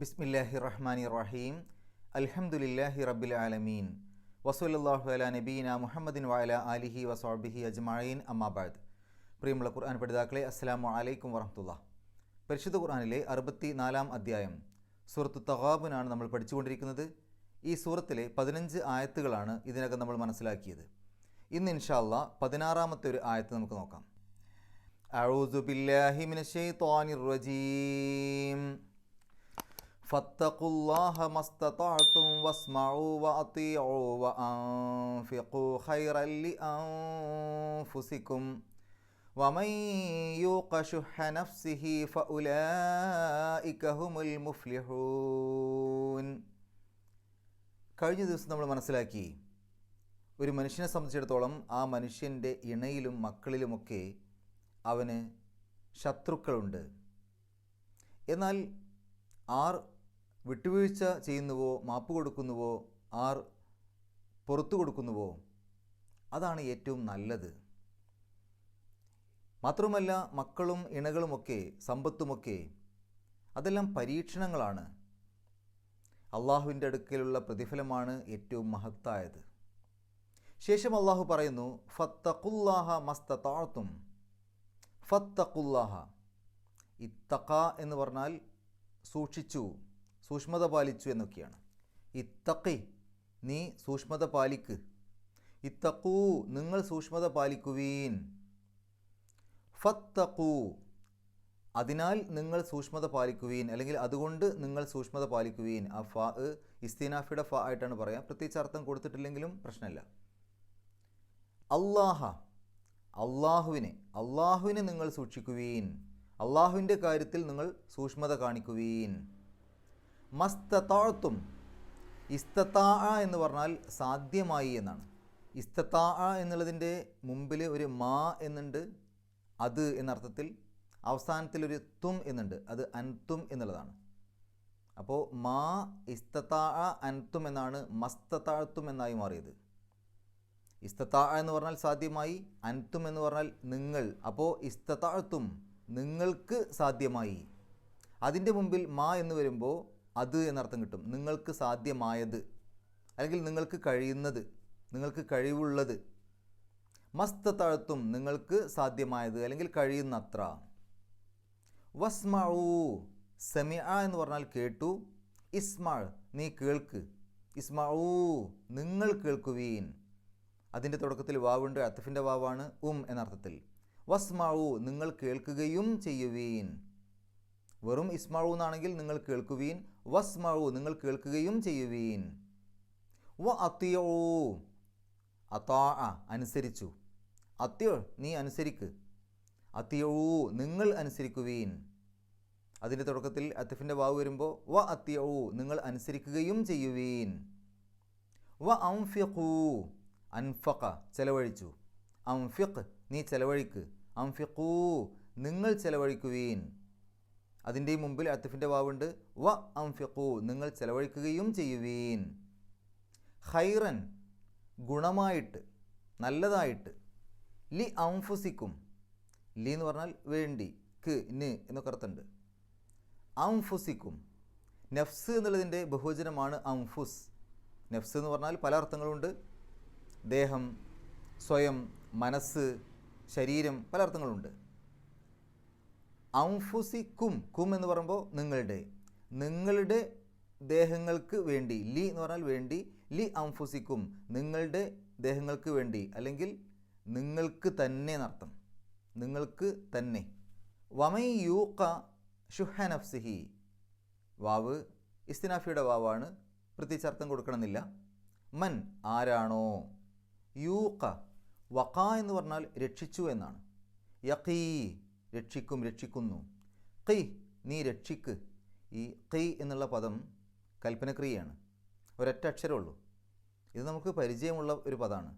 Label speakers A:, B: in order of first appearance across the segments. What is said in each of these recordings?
A: ബിസ്മില്ലാഹി റഹ്മാനി റഹീം അലഹമുല്ലാഹി റബ്ബിൽ ആലമീൻ. വസൂലാഹു അല നബീന മുഹമ്മദിൻ വാല അലിഹി വസാബിഹി അജ്മായീൻ അമ്മാബാദ് പ്രിയമുള്ള ഖുർആൻ പഠിതാക്കളെ അസ്സാം വലൈക്കും വറഹമുല്ല പരിശുദ്ധ ഖുർആാനിലെ അറുപത്തി നാലാം അധ്യായം സൂറത്ത് തഹാബുനാണ് നമ്മൾ പഠിച്ചുകൊണ്ടിരിക്കുന്നത്. ഈ സൂറത്തിലെ പതിനഞ്ച് ആയത്തുകളാണ് ഇതിനകം നമ്മൾ മനസ്സിലാക്കിയത്. ഇന്ന് ഇൻഷാല്ല പതിനാറാമത്തെ ഒരു ആയത്ത് നമുക്ക് നോക്കാം. റജീം. فاتقوا الله ما استطعتم واسمعوا وأطيعوا وأنفقوا خيرا لأنفسكم ومن يوق شح نفسه فأولئك هم المفلحون കഴിഞ്ഞ ദിവസം നമ്മൾ മനസ്സിലാക്കി ഒരു മനുഷ്യനെ സംബന്ധിച്ചിടത്തോളം ആ മനുഷ്യൻ്റെ ഇണയിലും മക്കളിലുമൊക്കെ അവന് ശത്രുക്കളുണ്ട് എന്നാൽ ആർ വിട്ടുവീഴ്ച ചെയ്യുന്നുവോ മാപ്പ് കൊടുക്കുന്നുവോ ആർ പുറത്തു കൊടുക്കുന്നുവോ? അതാണ് ഏറ്റവും നല്ലത്. മാത്രമല്ല മക്കളും ഇണകളുമൊക്കെ സമ്പത്തുമൊക്കെ അതെല്ലാം പരീക്ഷണങ്ങളാണ്. അള്ളാഹുവിന്റെ അടുക്കലുള്ള പ്രതിഫലമാണ് ഏറ്റവും മഹത്തായത്. ശേഷം അള്ളാഹു പറയുന്നു ഫത്തഖുല്ലാഹ മസ്തത്താഴ്ത്തും ഫത്തഖുല്ലാഹ ഇത്തഖ എന്ന് പറഞ്ഞാൽ സൂക്ഷിച്ചു. സൂക്ഷ്മത പാലിച്ചു എന്നൊക്കെയാണ്. ഇത്തക്കി നീ സൂക്ഷ്മത പാലിക്ക്. ഇത്തക്കൂ നിങ്ങൾ സൂക്ഷ്മത പാലിക്കുവീൻ. ഫത്തക്കൂ അതിനാൽ നിങ്ങൾ സൂക്ഷ്മത പാലിക്കുവീൻ. അല്ലെങ്കിൽ അതുകൊണ്ട് നിങ്ങൾ സൂക്ഷ്മത പാലിക്കുവീൻ. ആ ഫ ഇസ്തീനാഫിയുടെ ഫ ആയിട്ടാണ് പറയാം. പ്രത്യേകിച്ച് അർത്ഥം കൊടുത്തിട്ടില്ലെങ്കിലും പ്രശ്നമില്ല. അള്ളാഹ അള്ളാഹുവിനെ അള്ളാഹുവിനെ നിങ്ങൾ സൂക്ഷിക്കുവീൻ. അള്ളാഹുവിന്റെ കാര്യത്തിൽ നിങ്ങൾ സൂക്ഷ്മത കാണിക്കുവീൻ. മസ്തത്താഴ്ത്തും ഇസ്തത്താ എന്ന് പറഞ്ഞാൽ സാധ്യമായി എന്നാണ്. ഇസ്തത്താ എന്നുള്ളതിന്റെ മുമ്പിൽ ഒരു മാ എന്നുണ്ട് അത് എന്നർത്ഥത്തിൽ അവസാനത്തിൽ ഒരു തും എന്നുണ്ട് അത് അൻതും എന്നുള്ളതാണ്. അപ്പോൾ മാ ഇസ്തത്താ അൻതും എന്നാണ് മസ്തത്താഴ്ത്തും എന്നായി മാറിയത്. ഇസ്തത്താ എന്ന് പറഞ്ഞാൽ സാധ്യമായി അൻതും എന്ന് പറഞ്ഞാൽ നിങ്ങൾ. അപ്പോൾ ഇസ്തത്താഴ്ത്തും നിങ്ങൾക്ക് സാധ്യമായി. അതിന്റെ മുമ്പിൽ മാ എന്ന് വരുമ്പോൾ അത് എന്നർത്ഥം കിട്ടും. നിങ്ങൾക്ക് സാധ്യമായത് അല്ലെങ്കിൽ നിങ്ങൾക്ക് കഴിയുന്നത് നിങ്ങൾക്ക് കഴിവുള്ളത് മസ്ത തഴത്തും നിങ്ങൾക്ക് സാധ്യമായത് അല്ലെങ്കിൽ കഴിയുന്നത്ര. വസ്മഊ സെമിഅ എന്ന് പറഞ്ഞാൽ കേട്ടു. ഇസ്മാൾ നീ കേൾക്ക്. ഇസ്മഊ നിങ്ങൾ കേൾക്കുവീൻ. അതിന്റെ തുടക്കത്തിൽ വാവുണ്ട് അത്തഫിന്റെ വാവാണ് ഉം എന്നർത്ഥത്തിൽ വസ്മാവു നിങ്ങൾ കേൾക്കുകയും ചെയ്യുവീൻ. വെറും ഇസ്മാവു എന്നാണെങ്കിൽ നിങ്ങൾ കേൾക്കുവീൻ. വസ്മാവു നിങ്ങൾ കേൾക്കുകയും ചെയ്യുവീൻ. വ അത്തിയോ അത്താ അനുസരിച്ചു. അത്യോ നീ അനുസരിക്ക്. അത്തിയോ നിങ്ങൾ അനുസരിക്കുവീൻ. അതിന്റെ തുടക്കത്തിൽ അത്തഫിന്റെ വാവ് വരുമ്പോൾ വ അത്തിയോ നിങ്ങൾ അനുസരിക്കുകയും ചെയ്യുവീൻ. വ അംഫിഖൂ അൻഫഖ ചെലവഴിച്ചു. അംഫിഖ് നീ ചെലവഴിക്ക്. അംഫിഖൂ നിങ്ങൾ ചെലവഴിക്കുവീൻ. അതിന്റെ മുമ്പിൽ അത്തിഫിന്റെ വാവുണ്ട്. വ അംഫിഖു നിങ്ങൾ ചെലവഴിക്കുകയും ചെയ്യുവീൻ. ഹൈറൻ ഗുണമായിട്ട് നല്ലതായിട്ട്. ലി അംഫുസിക്കും ലി എന്ന് പറഞ്ഞാൽ വേണ്ടി ക്ക് ന് എന്നൊക്കെ അർത്ഥമുണ്ട്. അംഫുസിക്കും നഫ്സ് എന്നുള്ളതിന്റെ ബഹുവചനമാണ് അംഫുസ് നഫ്സ് എന്ന് പറഞ്ഞാൽ പല അർത്ഥങ്ങളുണ്ട്. ദേഹം സ്വയം മനസ്സ് ശരീരം പല അർത്ഥങ്ങളുണ്ട്. ഔഫുസി കും കും എന്ന് പറയുമ്പോൾ നിങ്ങളുടെ നിങ്ങളുടെ ദേഹങ്ങൾക്ക് വേണ്ടി ലി എന്ന് പറഞ്ഞാൽ വേണ്ടി ലി അംഫുസിക്കും നിങ്ങളുടെ ദേഹങ്ങൾക്ക് വേണ്ടി അല്ലെങ്കിൽ നിങ്ങൾക്ക് തന്നെ എന്നർത്ഥം നിങ്ങൾക്ക് തന്നെ. വമൈ യൂക്ക ഷുഹ നഫ്സിഹി. വാവ് ഇസ്തിനാഫിയുടെ വാവാണ് പ്രത്യേകിച്ച് അർത്ഥം കൊടുക്കണമെന്നില്ല. മൻ ആരാണോ? യൂക്ക വക്ക എന്ന് പറഞ്ഞാൽ രക്ഷിച്ചു എന്നാണ്. യക്കീ രക്ഷിക്കും രക്ഷിക്കുന്നു. കൈ നീ രക്ഷിക്ക്. ഈ കൈ എന്നുള്ള പദം കൽപ്പനക്രിയയാണ്. ഒരൊറ്റ അക്ഷരമുള്ളൂ. ഇത് നമുക്ക് പരിചയമുള്ള ഒരു പദമാണ്.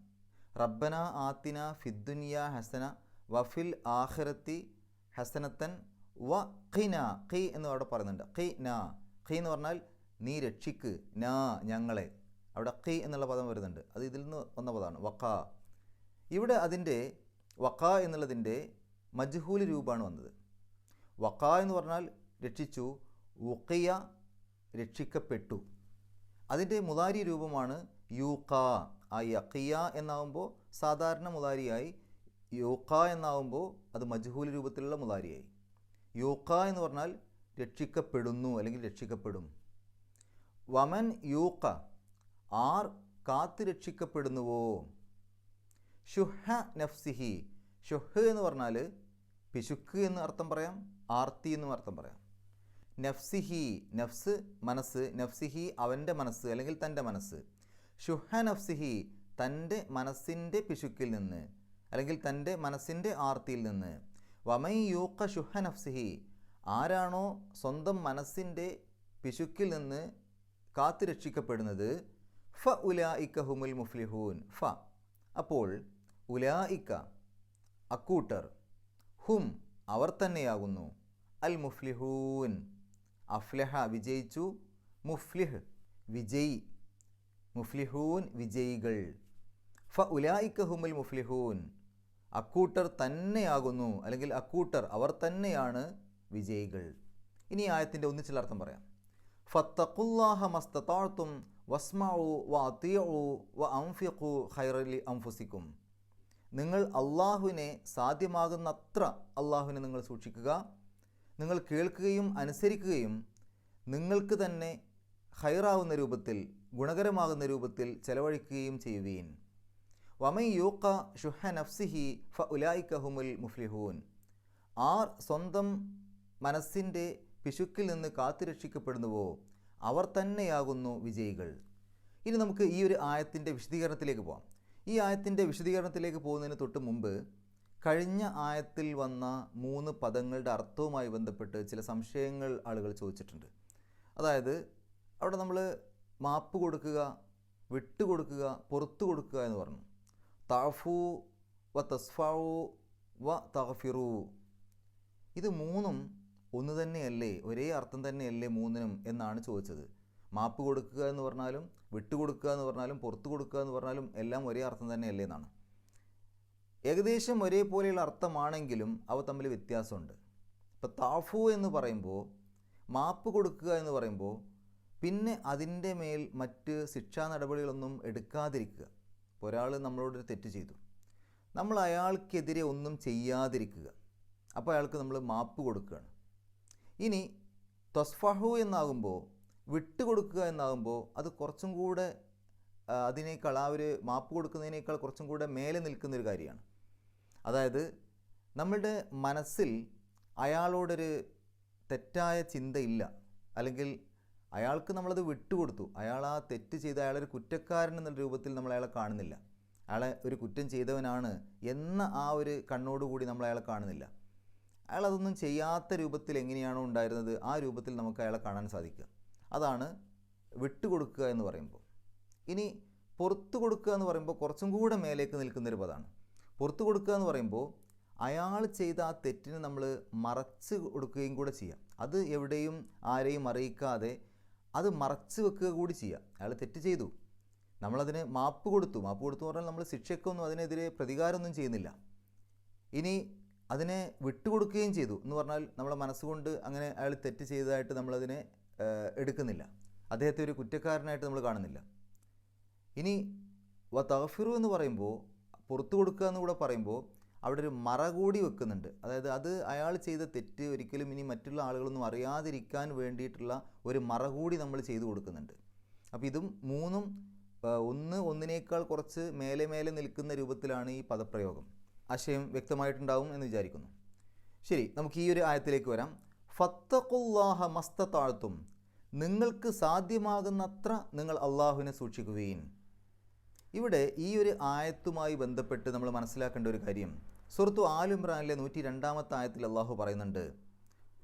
A: റബ്ബന ആത്തിന ഫിദ്ദുനിയ ഹസന വഫിൽ ആഖിറത്തി ഹസനത്തൻ വ ഖിന. ഖി എന്ന് അവിടെ പറയുന്നുണ്ട്. ഖി ന. ഖി എന്ന് പറഞ്ഞാൽ നീ രക്ഷിക്ക്. നാ ഞങ്ങളെ. അവിടെ ഖി എന്നുള്ള പദം വരുന്നുണ്ട്. അത് ഇതിൽ നിന്ന് വന്ന പദമാണ്. വക്ക ഇവിടെ അതിന്റെ വക്ക എന്നുള്ളതിന്റെ മജ്ഹൂൽ രൂപമാണ് വന്നത്. വക്ക എന്ന് പറഞ്ഞാൽ രക്ഷിച്ചു ഉഖിയ രക്ഷിക്കപ്പെട്ടു. അതിന്റെ മുതാരി രൂപമാണ് യൂക്ക ആ യക്കിയ എന്നാവുമ്പോൾ സാധാരണ മുതാരിയായി യൂക്ക എന്നാവുമ്പോൾ അത് മജ്ഹൂൽ രൂപത്തിലുള്ള മുതാരിയായി. യൂക്ക എന്ന് പറഞ്ഞാൽ രക്ഷിക്കപ്പെടുന്നു അല്ലെങ്കിൽ രക്ഷിക്കപ്പെടും. വമൻ യൂക്ക ആർ കാത്ത് രക്ഷിക്കപ്പെടുന്നുവോ? ഷുഹ നഫ്സിഹി ഷുഹ് എന്ന് പറഞ്ഞാൽ പിശുക്ക് എന്ന് അർത്ഥം പറയാം ആർത്തി എന്നും അർത്ഥം പറയാം. നഫ്സിഹി നഫ്സ് മനസ്സ് നഫ്സിഹി അവന്റെ മനസ്സ് അല്ലെങ്കിൽ തന്റെ മനസ്സ്. ഷുഹ നഫ്സിഹി തന്റെ മനസ്സിന്റെ പിശുക്കിൽ നിന്ന് അല്ലെങ്കിൽ തന്റെ മനസ്സിന്റെ ആർത്തിയിൽ നിന്ന്. വമൈ യൂക്ക ഷുഹ നഫ്സിഹി ആരാണോ സ്വന്തം മനസ്സിന്റെ പിശുക്കിൽ നിന്ന് കാത്തു രക്ഷിക്കപ്പെടുന്നത്? ഫ ഇക്ക ഹുമുൽ മുഫ്ലിഹൂൻ ഫ. അപ്പോൾ ഉലായിക്ക അക്കൂട്ടർ ഹും അവർ തന്നെയാകുന്നു. അൽ മുഫ്ലിഹൂൻ. അഫ്ലഹ വിജയിച്ചു. മുഫ്ലിഹ് വിജയി. മുഫ്ലിഹൂൻ വിജയികൾ. ഫ ഉലായിക്ക ഹുമുൽ മുഫ്ലിഹൂൻ. അക്കൂട്ടർ തന്നെയാകുന്നു അല്ലെങ്കിൽ അക്കൂട്ടർ അവർ തന്നെയാണ് വിജയികൾ. ഇനി ആയത്തിന്റെ ഒന്നിച്ചുള്ള അർത്ഥം പറയാം. ഫത്തഖുല്ലാഹ മസ്തത്താഴ്ത്തും വസ്മഉ വ വഅൻഫിഖു വ അംഫിഖു ഖൈറലി അംഫുസിക്കും നിങ്ങൾ അള്ളാഹുവിനെ സാധ്യമാകുന്നത്ര അള്ളാഹുവിനെ നിങ്ങൾ സൂക്ഷിക്കുക. നിങ്ങൾ കേൾക്കുകയും അനുസരിക്കുകയും നിങ്ങൾക്ക് തന്നെ ഹൈറാവുന്ന രൂപത്തിൽ ഗുണകരമാകുന്ന രൂപത്തിൽ ചെലവഴിക്കുകയും ചെയ്യുവീൻ. വമൈ യൂക്ക ഷുഹ നഫ്സിഹി ഫ ഉലായിക്കഹുമുൽ മുഫ്ലിഹൂൻ. ആർ സ്വന്തം മനസ്സിന്റെ പിശുക്കിൽ നിന്ന് കാത്തുരക്ഷിക്കപ്പെടുന്നുവോ അവർ തന്നെയാകുന്നു വിജയികൾ. ഇനി നമുക്ക് ഈ ഒരു ആയത്തിന്റെ വിശദീകരണത്തിലേക്ക് പോകാം ഈ ആയത്തിന്റെ വിശദീകരണത്തിലേക്ക് പോകുന്നതിന് തൊട്ട് മുമ്പ് കഴിഞ്ഞ ആയത്തിൽ വന്ന മൂന്ന് പദങ്ങളുടെ അർത്ഥവുമായി ബന്ധപ്പെട്ട് ചില സംശയങ്ങൾ ആളുകൾ ചോദിച്ചിട്ടുണ്ട്. അതായത് അവിടെ നമ്മൾ മാപ്പ് കൊടുക്കുക വിട്ടുകൊടുക്കുക പുറത്തു കൊടുക്കുക എന്ന് പറഞ്ഞു. താഫു വ തസ്ഫാവു വ തഹഫിറു ഇത് മൂന്നും ഒന്ന് തന്നെയല്ലേ ഒരേ അർത്ഥം തന്നെയല്ലേ മൂന്നിനും എന്നാണ് ചോദിച്ചത്. മാപ്പ് കൊടുക്കുക എന്ന് പറഞ്ഞാലും വിട്ടുകൊടുക്കുക എന്ന് പറഞ്ഞാലും പുറത്തു കൊടുക്കുക എന്ന് പറഞ്ഞാലും എല്ലാം ഒരേ അർത്ഥം തന്നെയല്ലേ എന്നാണ്. ഏകദേശം ഒരേപോലെയുള്ള അർത്ഥമാണെങ്കിലും അവ തമ്മിൽ വ്യത്യാസമുണ്ട്. ഇപ്പോൾ താഫു എന്ന് പറയുമ്പോൾ മാപ്പ് കൊടുക്കുക എന്ന് പറയുമ്പോൾ പിന്നെ അതിന്റെ മേൽ മറ്റ് ശിക്ഷാ നടപടികളൊന്നും എടുക്കാതിരിക്കുക. ഇപ്പോൾ ഒരാൾ നമ്മളോട് തെറ്റ് ചെയ്തു. നമ്മൾ അയാൾക്കെതിരെ ഒന്നും ചെയ്യാതിരിക്കുക. അപ്പോൾ അയാൾക്ക് നമ്മൾ മാപ്പ് കൊടുക്കുകയാണ്. ഇനി തൊസ്ഫഹു എന്നാകുമ്പോൾ വിട്ടുകൊടുക്കുക എന്നാകുമ്പോൾ അത് കുറച്ചും കൂടെ അതിനേക്കാൾ ആ ഒരു മാപ്പ് കൊടുക്കുന്നതിനേക്കാൾ കുറച്ചും കൂടെ മേലെ നിൽക്കുന്നൊരു കാര്യമാണ്. അതായത് നമ്മളുടെ മനസ്സിൽ അയാളോടൊരു തെറ്റായ ചിന്തയില്ല അല്ലെങ്കിൽ അയാൾക്ക് നമ്മളത് വിട്ടുകൊടുത്തു. അയാൾ ആ തെറ്റ് ചെയ്ത് അയാളൊരു കുറ്റക്കാരൻ എന്ന രൂപത്തിൽ നമ്മൾ അയാളെ കാണുന്നില്ല. അയാളെ ഒരു കുറ്റം ചെയ്തവനാണ് എന്ന ആ ഒരു കണ്ണോടുകൂടി നമ്മൾ അയാളെ കാണുന്നില്ല. അയാൾ അതൊന്നും ചെയ്യാത്ത രൂപത്തിൽ എങ്ങനെയാണോ ഉണ്ടായിരുന്നത് ആ രൂപത്തിൽ നമുക്ക് അയാളെ കാണാൻ സാധിക്കുക. അതാണ് വിട്ടുകൊടുക്കുക എന്ന് പറയുമ്പോൾ. ഇനി പുറത്തു കൊടുക്കുക എന്ന് പറയുമ്പോൾ കുറച്ചും കൂടെ മേലേക്ക് നിൽക്കുന്നൊരു പദമാണ് പുറത്തു കൊടുക്കുക എന്ന് പറയുമ്പോൾ അയാൾ ചെയ്ത ആ തെറ്റിന് നമ്മൾ മറച്ച് കൊടുക്കുകയും കൂടെ ചെയ്യാം. അത് എവിടെയും ആരെയും അറിയിക്കാതെ അത് മറച്ച് വെക്കുക കൂടി ചെയ്യാം. അയാൾ തെറ്റ് ചെയ്തു. നമ്മളതിന് മാപ്പ് കൊടുത്തു. മാപ്പ് കൊടുത്തു പറഞ്ഞാൽ നമ്മൾ ശിക്ഷയ്ക്കൊന്നും അതിനെതിരെ പ്രതികാരമൊന്നും ചെയ്യുന്നില്ല. ഇനി അതിനെ വിട്ടുകൊടുക്കുകയും ചെയ്തു എന്ന് പറഞ്ഞാൽ നമ്മളെ മനസ്സുകൊണ്ട് അങ്ങനെ അയാൾ തെറ്റ് ചെയ്തതായിട്ട് നമ്മളതിനെ എടുക്കുന്നില്ല. അദ്ദേഹത്തെ ഒരു കുറ്റക്കാരനായിട്ട് നമ്മൾ കാണുന്നില്ല. ഇനി വ തഹഫിറു എന്ന് പറയുമ്പോൾ പുറത്തു കൊടുക്കുക എന്ന് കൂടെ പറയുമ്പോൾ അവിടെ ഒരു മറ കൂടി വെക്കുന്നുണ്ട്. അതായത് അത് അയാൾ ചെയ്ത തെറ്റ് ഒരിക്കലും ഇനി മറ്റുള്ള ആളുകളൊന്നും അറിയാതിരിക്കാൻ വേണ്ടിയിട്ടുള്ള ഒരു മറ കൂടി നമ്മൾ ചെയ്തു കൊടുക്കുന്നുണ്ട്. അപ്പോൾ ഇതും മൂന്നും ഒന്ന് ഒന്നിനേക്കാൾ കുറച്ച് മേലെ മേലെ നിൽക്കുന്ന രൂപത്തിലാണ് ഈ പദപ്രയോഗം. ആശയം വ്യക്തമായിട്ടുണ്ടാവും എന്ന് വിചാരിക്കുന്നു. ശരി നമുക്ക് ഈ ഒരു ആയത്തിലേക്ക് വരാം. ഫത്തഖുല്ലാഹ മസ്ത താഴ്ത്തും നിങ്ങൾക്ക് സാധ്യമാകുന്നത്ര നിങ്ങൾ അള്ളാഹുവിനെ സൂക്ഷിക്കുകയും. ഇവിടെ ഈ ഒരു ആയത്തുമായി ബന്ധപ്പെട്ട് നമ്മൾ മനസ്സിലാക്കേണ്ട ഒരു കാര്യം. സുഹൃത്തു ആലുംറാനിലെ നൂറ്റി രണ്ടാമത്തെ ആയത്തിൽ അള്ളാഹു പറയുന്നുണ്ട്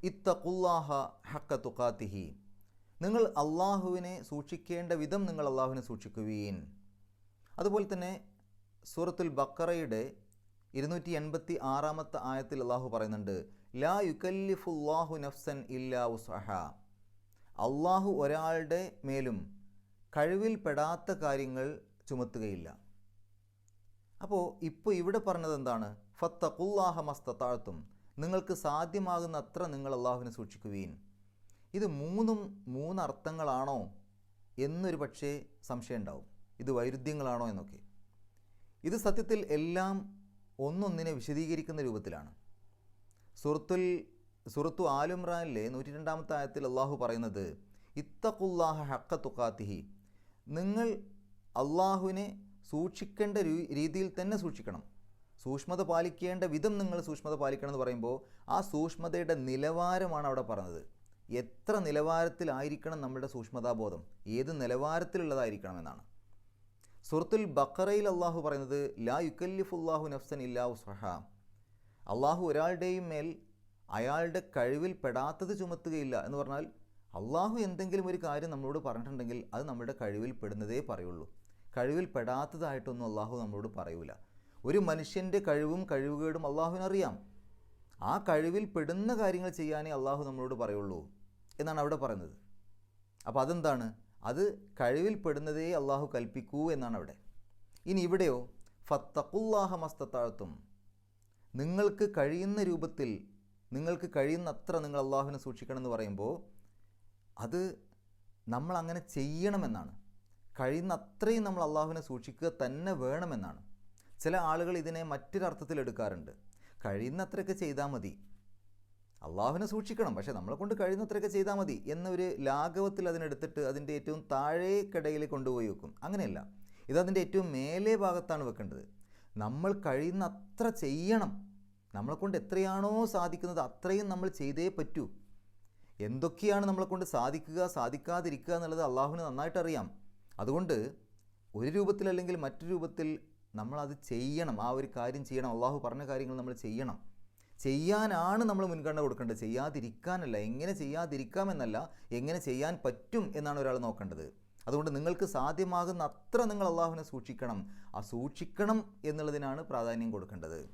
A: ഇത്തഖുല്ലാഹ ഹക്ക തുഖാത്തിഹി. നിങ്ങൾ അള്ളാഹുവിനെ സൂക്ഷിക്കേണ്ട വിധം നിങ്ങൾ അള്ളാഹുവിനെ സൂക്ഷിക്കുകയും. അതുപോലെ തന്നെ സൂറത്തുൽ ബക്കറയുടെ ഇരുന്നൂറ്റി എൺപത്തി ആറാമത്തെ ആയത്തിൽ അള്ളാഹു പറയുന്നുണ്ട് ലാ യുക്കല്ലിഫുല്ലാഹു നഫ്സൻ ഇല്ലാ ഉസ്ഹ അള്ളാഹു ഒരാളുടെ മേലും കഴിവിൽ പെടാത്ത കാര്യങ്ങൾ ചുമത്തുകയില്ല. അപ്പോൾ ഇപ്പോൾ ഇവിടെ പറഞ്ഞത് എന്താണ്? ഫത്തഖുല്ലാഹ മസ്തത്താഴ്ത്തും നിങ്ങൾക്ക് സാധ്യമാകുന്ന അത്ര നിങ്ങൾ അള്ളാഹുവിനെ സൂക്ഷിക്കുകയും ഇത് മൂന്നും മൂന്നർത്ഥങ്ങളാണോ എന്നൊരു പക്ഷേ സംശയം ഉണ്ടാവും. ഇത് വൈരുദ്ധ്യങ്ങളാണോ എന്നൊക്കെ. ഇത് സത്യത്തിൽ എല്ലാം ഒന്നൊന്നിനെ വിശദീകരിക്കുന്ന രൂപത്തിലാണ്. സുഹൃത്തുൽ സുഹൃത്തു ആലുംറാനിലെ നൂറ്റി രണ്ടാമത്തെ ആയത്തിൽ അള്ളാഹു പറയുന്നത് ഇത്തഖുല്ലാഹ ഹക്ക തുക്കാത്തിഹി നിങ്ങൾ അള്ളാഹുവിനെ സൂക്ഷിക്കേണ്ട രീതിയിൽ തന്നെ സൂക്ഷിക്കണം. സൂക്ഷ്മത പാലിക്കേണ്ട വിധം നിങ്ങൾ സൂക്ഷ്മത പാലിക്കണം എന്ന് പറയുമ്പോൾ ആ സൂക്ഷ്മതയുടെ നിലവാരമാണ് അവിടെ പറഞ്ഞത്. എത്ര നിലവാരത്തിലായിരിക്കണം നമ്മുടെ സൂക്ഷ്മതാബോധം? ഏത് നിലവാരത്തിലുള്ളതായിരിക്കണം എന്നാണ്. സുഹൃത്തുൽ ബക്കറയിൽ അള്ളാഹു പറയുന്നത് ലാ യുക്കല്ലിഫുല്ലാഹു നഫ്സൻ ഇല്ലാ ഉസ്ഹ അള്ളാഹു ഒരാളുടെയും മേൽ അയാളുടെ കഴിവിൽ പെടാത്തത് ചുമത്തുകയില്ല എന്ന് പറഞ്ഞാൽ അള്ളാഹു എന്തെങ്കിലും ഒരു കാര്യം നമ്മളോട് പറഞ്ഞിട്ടുണ്ടെങ്കിൽ അത് നമ്മുടെ കഴിവിൽ പെടുന്നതേ പറയുള്ളൂ. കഴിവിൽ പെടാത്തതായിട്ടൊന്നും അള്ളാഹു നമ്മളോട് പറയൂല. ഒരു മനുഷ്യന്റെ കഴിവും കഴിവുകേടും അള്ളാഹുവിനറിയാം. ആ കഴിവിൽ പെടുന്ന കാര്യങ്ങൾ ചെയ്യാനേ അള്ളാഹു നമ്മളോട് പറയുള്ളൂ എന്നാണ് അവിടെ പറയുന്നത്. അപ്പോൾ അതെന്താണ്? അത് കഴിവിൽ പെടുന്നതേ അള്ളാഹു കൽപ്പിക്കൂ എന്നാണ് അവിടെ. ഇനി ഇവിടെയോ? ഫത്തഖുല്ലാഹ മസ്തത്താഴ്ത്തും നിങ്ങൾക്ക് കഴിയുന്ന രൂപത്തിൽ നിങ്ങൾക്ക് കഴിയുന്നത്ര നിങ്ങൾ അള്ളാഹുവിനെ സൂക്ഷിക്കണം എന്ന് പറയുമ്പോൾ അത് നമ്മൾ അങ്ങനെ ചെയ്യണമെന്നാണ്. കഴിയുന്ന അത്രയും നമ്മൾ അള്ളാഹുവിനെ സൂക്ഷിക്കുക തന്നെ വേണമെന്നാണ്. ചില ആളുകൾ ഇതിനെ മറ്റൊരർത്ഥത്തിൽ എടുക്കാറുണ്ട്. കഴിയുന്നത്രയൊക്കെ ചെയ്താൽ മതി. അള്ളാഹുവിനെ സൂക്ഷിക്കണം. പക്ഷേ നമ്മളെ കൊണ്ട് കഴിയുന്നത്രയൊക്കെ ചെയ്താൽ മതി എന്നൊരു ലാഘവത്തിൽ അതിനെടുത്തിട്ട് അതിന്റെ ഏറ്റവും താഴേക്കിടയിൽ കൊണ്ടുപോയി വെക്കും. അങ്ങനെയല്ല. ഇതതിന്റെ ഏറ്റവും മേലേ ഭാഗത്താണ് വെക്കേണ്ടത്. നമ്മൾ കഴിയുന്ന അത്ര ചെയ്യണം. നമ്മളെ കൊണ്ട് എത്രയാണോ സാധിക്കുന്നത് അത്രയും നമ്മൾ ചെയ്തേ പറ്റൂ. എന്തൊക്കെയാണ് നമ്മളെ കൊണ്ട് സാധിക്കുക സാധിക്കാതിരിക്കുക എന്നുള്ളത് അള്ളാഹുവിന് നന്നായിട്ട് അറിയാം. അതുകൊണ്ട് ഒരു രൂപത്തിൽ അല്ലെങ്കിൽ മറ്റു രൂപത്തിൽ നമ്മളത് ചെയ്യണം. ആ ഒരു കാര്യം ചെയ്യണം. അള്ളാഹു പറഞ്ഞ കാര്യങ്ങൾ നമ്മൾ ചെയ്യണം. ചെയ്യാനാണ് നമ്മൾ മുൻഗണന കൊടുക്കേണ്ടത്. ചെയ്യാതിരിക്കാനല്ല. എങ്ങനെ ചെയ്യാതിരിക്കാമെന്നല്ല എങ്ങനെ ചെയ്യാൻ പറ്റും എന്നാണ് ഒരാൾ നോക്കേണ്ടത്. അതുകൊണ്ട് നിങ്ങൾക്ക് സാധ്യമാകുന്ന അത്ര നിങ്ങൾ അള്ളാഹുവിനെ സൂക്ഷിക്കണം. ആ സൂക്ഷിക്കണം എന്നുള്ളതിനാണ് പ്രാധാന്യം കൊടുക്കേണ്ടത്.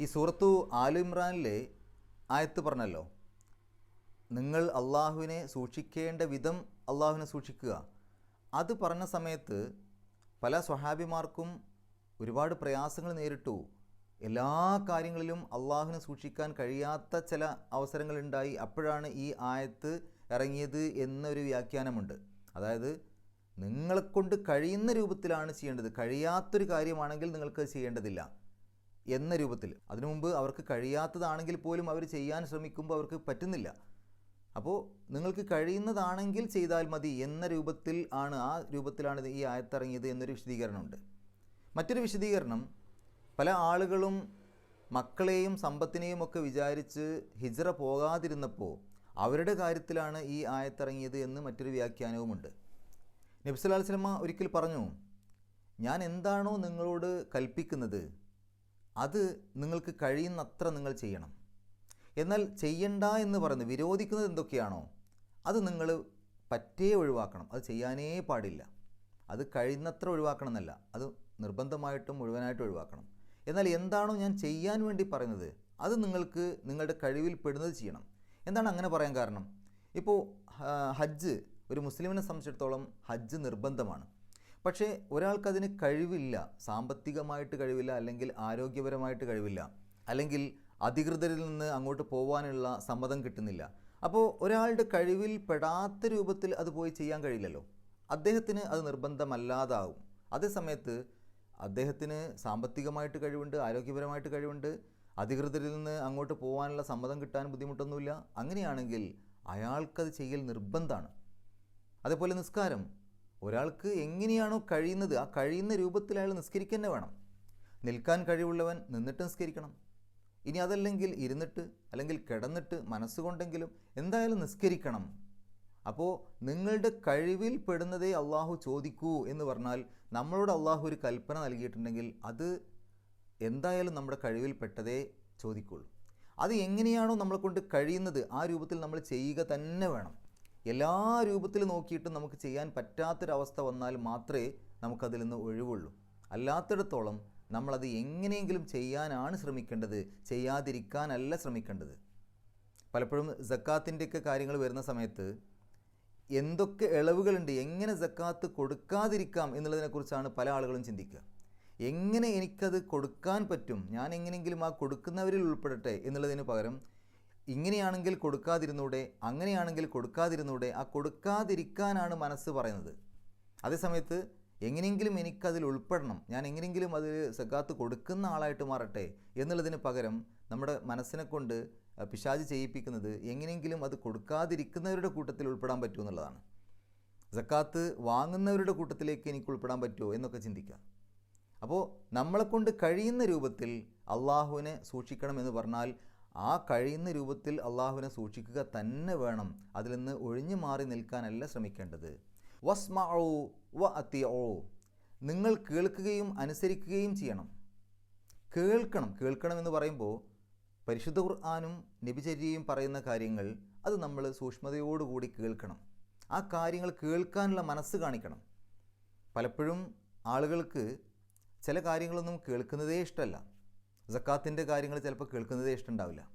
A: ഈ സൂറത്തു ആലു ഇമ്രാനിലെ ആയത്ത് പറഞ്ഞല്ലോ നിങ്ങൾ അള്ളാഹുവിനെ സൂക്ഷിക്കേണ്ട വിധം അള്ളാഹുവിനെ സൂക്ഷിക്കുക. അത് പറഞ്ഞ സമയത്ത് പല സ്വഹാബിമാർക്കും ഒരുപാട് പ്രയാസങ്ങൾ നേരിട്ടു. എല്ലാ കാര്യങ്ങളിലും അള്ളാഹുവിനെ സൂക്ഷിക്കാൻ കഴിയാത്ത ചില അവസരങ്ങളുണ്ടായി അപ്പോഴാണ് ഈ ആയത്ത് ഇറങ്ങിയത് എന്നൊരു വ്യാഖ്യാനമുണ്ട്. അതായത് നിങ്ങളെക്കൊണ്ട് കഴിയുന്ന രൂപത്തിലാണ് ചെയ്യേണ്ടത്. കഴിയാത്തൊരു കാര്യമാണെങ്കിൽ നിങ്ങൾക്ക് ചെയ്യേണ്ടതില്ല എന്ന രൂപത്തിൽ. അതിനു മുമ്പ് അവർക്ക് കഴിയാത്തതാണെങ്കിൽ പോലും അവർ ചെയ്യാൻ ശ്രമിക്കുമ്പോൾ അവർക്ക് പറ്റുന്നില്ല. അപ്പോൾ നിങ്ങൾക്ക് കഴിയുന്നതാണെങ്കിൽ ചെയ്താൽ മതി എന്ന രൂപത്തിൽ ആണ് ആ രൂപത്തിലാണ് ഈ ആയത്തിറങ്ങിയത് എന്നൊരു വിശദീകരണമുണ്ട്. മറ്റൊരു വിശദീകരണം പല ആളുകളും മക്കളെയും സമ്പത്തിനെയും ഒക്കെ വിചാരിച്ച് ഹിജറ പോകാതിരുന്നപ്പോൾ അവരുടെ കാര്യത്തിലാണ് ഈ ആയത്തിറങ്ങിയത് എന്ന് മറ്റൊരു വ്യാഖ്യാനവുമുണ്ട്. നബ്സലാൽ സിനിമ ഒരിക്കൽ പറഞ്ഞു ഞാൻ എന്താണോ നിങ്ങളോട് കൽപ്പിക്കുന്നത് അത് നിങ്ങൾക്ക് കഴിയുന്നത്ര നിങ്ങൾ ചെയ്യണം. എന്നാൽ ചെയ്യണ്ട എന്ന് പറയുന്നത് വിരോധിക്കുന്നത് എന്തൊക്കെയാണോ അത് നിങ്ങൾ പറ്റേ ഒഴിവാക്കണം. അത് ചെയ്യാനേ പാടില്ല. അത് കഴിയുന്നത്ര ഒഴിവാക്കണം എന്നല്ല അത് നിർബന്ധമായിട്ടും മുഴുവനായിട്ടും ഒഴിവാക്കണം. എന്നാൽ എന്താണോ ഞാൻ ചെയ്യാൻ വേണ്ടി പറയുന്നത് അത് നിങ്ങൾക്ക് നിങ്ങളുടെ കഴിവിൽ പെടുന്നത് ചെയ്യണം. എന്താണ് അങ്ങനെ പറയാൻ കാരണം? ഇപ്പോൾ ഹജ്ജ് ഒരു മുസ്ലിമിനെ സംബന്ധിച്ചിടത്തോളം ഹജ്ജ് നിർബന്ധമാണ്. പക്ഷേ ഒരാൾക്കതിന് കഴിവില്ല സാമ്പത്തികമായിട്ട് കഴിവില്ല അല്ലെങ്കിൽ ആരോഗ്യപരമായിട്ട് കഴിവില്ല അല്ലെങ്കിൽ അധികൃതരിൽ നിന്ന് അങ്ങോട്ട് പോകാനുള്ള സമ്മതം കിട്ടുന്നില്ല. അപ്പോൾ ഒരാളുടെ കഴിവിൽ പെടാത്ത രൂപത്തിൽ അത് പോയി ചെയ്യാൻ കഴിയില്ലല്ലോ. അദ്ദേഹത്തിന് അത് നിർബന്ധമല്ലാതാവും. അതേസമയത്ത് അദ്ദേഹത്തിന് സാമ്പത്തികമായിട്ട് കഴിവുണ്ട് ആരോഗ്യപരമായിട്ട് കഴിവുണ്ട് അധികൃതരിൽ നിന്ന് അങ്ങോട്ട് പോകാനുള്ള സമ്മതം കിട്ടാൻ ബുദ്ധിമുട്ടൊന്നുമില്ല. അങ്ങനെയാണെങ്കിൽ അയാൾക്കത് ചെയ്യൽ നിർബന്ധമാണ് അതേപോലെ നിസ്കാരം. ഒരാൾക്ക് എങ്ങനെയാണോ കഴിയുന്നത് ആ കഴിയുന്ന രൂപത്തിൽ അയാൾ നിസ്കരിക്കുക തന്നെ വേണം. നിൽക്കാൻ കഴിവുള്ളവൻ നിന്നിട്ട് നിസ്കരിക്കണം. ഇനി അതല്ലെങ്കിൽ ഇരുന്നിട്ട് അല്ലെങ്കിൽ കിടന്നിട്ട് മനസ്സുകൊണ്ടെങ്കിലും എന്തായാലും നിസ്കരിക്കണം. അപ്പോൾ നിങ്ങളുടെ കഴിവിൽ പെടുന്നതേ അള്ളാഹു ചോദിക്കൂ എന്ന് പറഞ്ഞാൽ നമ്മളോട് അള്ളാഹു ഒരു കൽപ്പന നൽകിയിട്ടുണ്ടെങ്കിൽ അത് എന്തായാലും നമ്മുടെ കഴിവിൽ പെട്ടതേ ചോദിക്കുള്ളൂ. അത് എങ്ങനെയാണോ നമ്മളെ കൊണ്ട് കഴിയുന്നത് ആ രൂപത്തിൽ നമ്മൾ ചെയ്യുക തന്നെ വേണം. എല്ലാ രൂപത്തിലും നോക്കിയിട്ടും നമുക്ക് ചെയ്യാൻ പറ്റാത്തൊരവസ്ഥ വന്നാൽ മാത്രമേ നമുക്കതിൽ നിന്ന് ഒഴിവുള്ളൂ. അല്ലാത്തിടത്തോളം നമ്മളത് എങ്ങനെയെങ്കിലും ചെയ്യാനാണ് ശ്രമിക്കേണ്ടത്. ചെയ്യാതിരിക്കാനല്ല ശ്രമിക്കേണ്ടത്. പലപ്പോഴും ജക്കാത്തിന്റെയൊക്കെ കാര്യങ്ങൾ വരുന്ന സമയത്ത് എന്തൊക്കെ ഇളവുകളുണ്ട് എങ്ങനെ ജക്കാത്ത് കൊടുക്കാതിരിക്കാം എന്നുള്ളതിനെക്കുറിച്ചാണ് പല ആളുകളും ചിന്തിക്കുക. എങ്ങനെ എനിക്കത് കൊടുക്കാൻ പറ്റും? ഞാൻ എങ്ങനെയെങ്കിലും ആ കൊടുക്കുന്നവരിൽ ഉൾപ്പെടട്ടെ എന്നുള്ളതിന് പകരം ഇങ്ങനെയാണെങ്കിൽ കൊടുക്കാതിരുന്നൂടെ അങ്ങനെയാണെങ്കിൽ കൊടുക്കാതിരുന്നൂടെ ആ കൊടുക്കാതിരിക്കാനാണ് മനസ്സ് പറയുന്നത്. അതേസമയത്ത് എങ്ങനെയെങ്കിലും എനിക്കതിൽ ഉൾപ്പെടണം. ഞാൻ എങ്ങനെയെങ്കിലും അതിൽ സക്കാത്ത് കൊടുക്കുന്ന ആളായിട്ട് മാറട്ടെ എന്നുള്ളതിന് പകരം നമ്മുടെ മനസ്സിനെ കൊണ്ട് പിശാജ് ചെയ്യിപ്പിക്കുന്നത് എങ്ങനെയെങ്കിലും അത് കൊടുക്കാതിരിക്കുന്നവരുടെ കൂട്ടത്തിൽ ഉൾപ്പെടാൻ പറ്റുമോ എന്നുള്ളതാണ്. സക്കാത്ത് വാങ്ങുന്നവരുടെ കൂട്ടത്തിലേക്ക് എനിക്ക് ഉൾപ്പെടാൻ പറ്റുമോ എന്നൊക്കെ ചിന്തിക്കുക. അപ്പോൾ നമ്മളെക്കൊണ്ട് കഴിയുന്ന രൂപത്തിൽ അള്ളാഹുവിനെ സൂക്ഷിക്കണമെന്ന് പറഞ്ഞാൽ ആ കഴിയുന്ന രൂപത്തിൽ അള്ളാഹുവിനെ സൂക്ഷിക്കുക തന്നെ വേണം. അതിൽ നിന്ന് ഒഴിഞ്ഞു മാറി നിൽക്കാനല്ല ശ്രമിക്കേണ്ടത്. വസ്മഊ വ അത്തിയോ നിങ്ങൾ കേൾക്കുകയും അനുസരിക്കുകയും ചെയ്യണം. കേൾക്കണം. കേൾക്കണം എന്ന് പറയുമ്പോൾ പരിശുദ്ധ ഖുർആാനും നബിചര്യയും പറയുന്ന കാര്യങ്ങൾ അത് നമ്മൾ സൂക്ഷ്മതയോടുകൂടി കേൾക്കണം. ആ കാര്യങ്ങൾ കേൾക്കാനുള്ള മനസ്സ് കാണിക്കണം. പലപ്പോഴും ആളുകൾക്ക് ചില കാര്യങ്ങളൊന്നും കേൾക്കുന്നതേ ഇഷ്ടമല്ല. സക്കാത്തിന്റെ കാര്യങ്ങൾ ചിലപ്പോൾ കേൾക്കുന്നതേ ഇഷ്ടമുണ്ടാവില്ല.